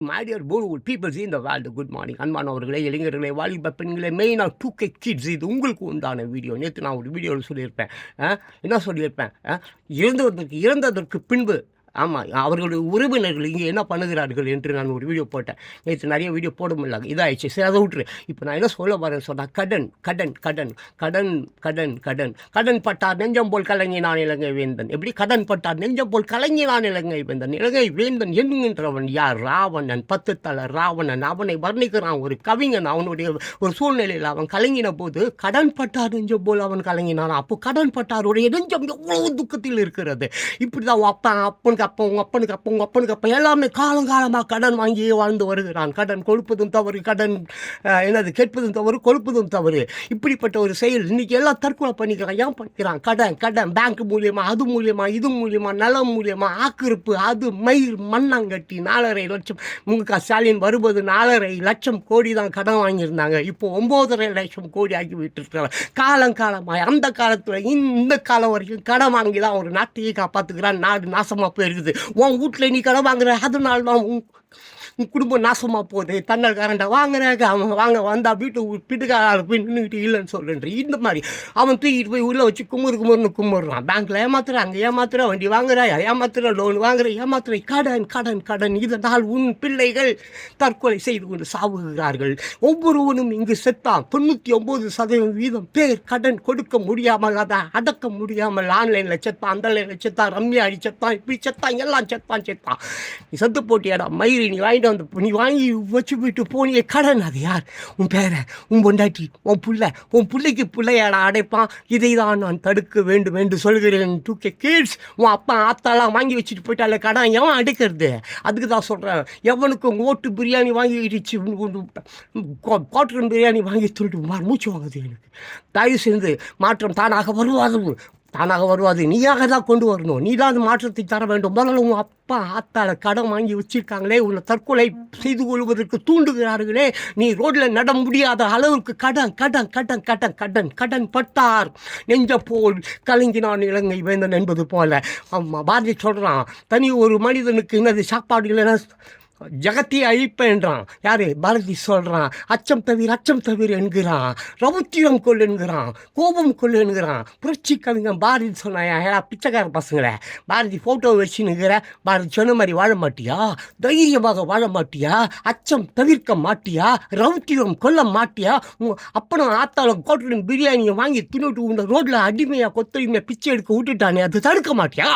மாடியர் பூர்வுட் பீப்புள்ஸ் இந்த world good morning அன்பானவர்களே இளைஞர்களே வாலிப பெண்களே மெயினாக டூ கே கிட்ஸ் இது உங்களுக்கு உண்டான வீடியோ நேற்று நான் ஒரு வீடியோவில் சொல்லியிருப்பேன். என்ன சொல்லியிருப்பேன்? இறந்ததற்கு இறந்ததற்கு பின்பு ஆமாம் அவர்களுடைய உறவினர்கள் இங்கே என்ன பண்ணுகிறார்கள் என்று நான் ஒரு வீடியோ போட்டேன். நேற்று நிறைய வீடியோ போட முடியல இதாகிடுச்சு சரி அதை விட்டுரு. இப்போ நான் என்ன சொல்ல வரேன்னு சொன்னால் கடன் கடன் கடன் கடன் கடன் கடன். கடன் பட்டார் நெஞ்சம் போல் கலங்கினான் இலங்கை வேந்தன். எப்படி? கடன் பட்டார் நெஞ்சம் போல் கலங்கினான் இலங்கை வேந்தன். இலங்கை வேந்தன் என்கின்றவன் யார்? ராவணன் பத்து தலை ராவணன். அவனை வர்ணிக்கிறான் ஒரு கவிஞன். அவனுடைய ஒரு சூழ்நிலையில் அவன் கலங்கின போது கடன் பட்டார் நெஞ்சம் போல் அவன் கலங்கினான். அப்போ கடன் பட்டாருடைய நெஞ்சம் எவ்வளவு துக்கத்தில் இருக்கிறது? இப்படி தான் அப்பன் அப்பன் அப்பனுக்கு அப்பா உங்கள் அப்பனுக்கு அப்பா உங்கள் அப்பனுக்கு அப்பா எல்லாமே காலங்காலமாக கடன் வாங்கியே வாழ்ந்து வருகிறான். கடன் கொடுப்பதும் தவறு கடன் என்னது கேட்பதும் தவறு கொடுப்பதும் தவறு. இப்படிப்பட்ட ஒரு செயல் இன்றைக்கி எல்லாம் தற்கொலை பண்ணிக்கிறான். ஏன் பண்ணிக்கிறான்? கடன் கடன் பேங்க் மூலியமாக அது மூலியமாக இது மூலியமாக நலம் மூலியமாக ஆக்கிருப்பு அது மயிர் மண்ணாங்கட்டி நாலரை லட்சம். மு க ஸ்டாலின் வருவது நாலரை லட்சம் கோடி தான் கடன் வாங்கியிருந்தாங்க. இப்போ ஒம்போதரை லட்சம் கோடி ஆக்கி விட்டுருக்காங்க காலம் காலமாக அந்த காலத்தில் இந்த காலம் வரைக்கும் கடன் வாங்கி தான் ஒரு நாட்டையே காப்பாற்றுக்கிறான் நாடு நாசமாக போயிருக்குது உன் வீட்டில் நீ கடன் வாங்குற அதனால தான் உன் உன் குடும்பம் நாசமாக போகுது தன்னல் கரண்டை வாங்குறாங்க அவன் வாங்க வந்தா வீட்டு வீட்டுக்கார போய் நின்றுக்கிட்டு இல்லைன்னு சொல்கிறேன் இந்த மாதிரி. அவன் தூக்கிட்டு போய் உள்ளே வச்சு குமுறு குமுறுன்னு கும்பிட்றான் பேங்க்கில் ஏமாத்துறாங்க ஏமாத்துற வண்டி வாங்குற ஏமாத்துற லோன் வாங்குற ஏமாத்துற கடன் கடன் கடன். இதனால் உன் பிள்ளைகள் தற்கொலை செய்து கொண்டு சாவுகிறார்கள். ஒவ்வொருவனும் இங்கு செத்தான். தொண்ணூற்றி ஒம்பது சதவீதம் வீதம் பேர் கடன் கொடுக்க முடியாமல் அதை அடக்க முடியாமல் ஆன்லைனில் செத்தான் அந்த லைனில் செத்தான் ரம்யா அடி செத்தான் இப்படி செத்தான் எல்லாம் செத்தான் செத்தான். நீ செத்து போட்டியாடா? மயிறு நீ வாய் வாங்கிட்டு வந்து நீ வாங்கி வச்சு போயிட்டு போனியே கடன் அது யார் உன் பேரை உன் பொண்டாட்டி உன் புள்ள உன் பிள்ளைக்கு பிள்ளையாடா அடைப்பான். இதை தான் நான் தடுக்க வேண்டும் என்று சொல்கிறேன். டூ கே கீழ்ஸ் உன் அப்பா ஆத்தாலாம் வாங்கி வச்சுட்டு போயிட்டால கடன் எவன் அடைக்கிறது? அதுக்கு தான் சொல்கிறேன் எவனுக்கு ஓட்டு பிரியாணி வாங்கி இடிச்சு பிரியாணி வாங்கி சொல்லிட்டு மூச்சு வாங்குது எனக்கு. தயவு செய்து மாற்றம் தானாக வருவாது. தானாக வருவாது நீயாக தான் கொண்டு வரணும். நீ தான் அந்த மாற்றத்தை தர வேண்டும். முதல்ல உன் அப்பா ஆத்தால கடன் வாங்கி வச்சிருக்காங்களே உன்னை தற்கொலை செய்து கொள்வதற்கு தூண்டுகிறார்களே நீ ரோட்டில் நட முடியாத அளவுக்கு கடன் கடன் கடன் கடன் கடன் கடன் பட்டார். நெஞ்ச போல் கலங்கினான் இலங்கை வேந்தன் என்பது போல. ஆமாம் பாரதி சொல்கிறான் தனி ஒரு மனிதனுக்கு என்னது சாப்பாடு இல்லைன்னா ஜகத்தியை அழிப்பேன்றான் யாரு? பாரதி சொல்கிறான் அச்சம் தவிர அச்சம் தவிர என்கிறான். ரவுத்தியம் கொள் என்கிறான். கோபம் கொள் என்கிறான். புரட்சி கவிஞன் பாரதி சொன்னாயா? ஏடா பிச்சைக்கார பசங்களே. பாரதி ஃபோட்டோ வச்சுன்னுங்கிற பாரதி சொன்ன மாதிரி வாழ மாட்டியா? தைரியமாக வாழ மாட்டியா? அச்சம் தவிர்க்க மாட்டியா? ரவுத்தியம் கொல்ல மாட்டியா? உன் அப்பனும் ஆத்தாலும் கோட்டலும் பிரியாணியை வாங்கி தின்னுட்டு உங்கள் ரோட்டில் அடிமையாக கொத்தடிமையாக பிச்சை எடுக்க விட்டுட்டானே. அது தடுக்க மாட்டியா?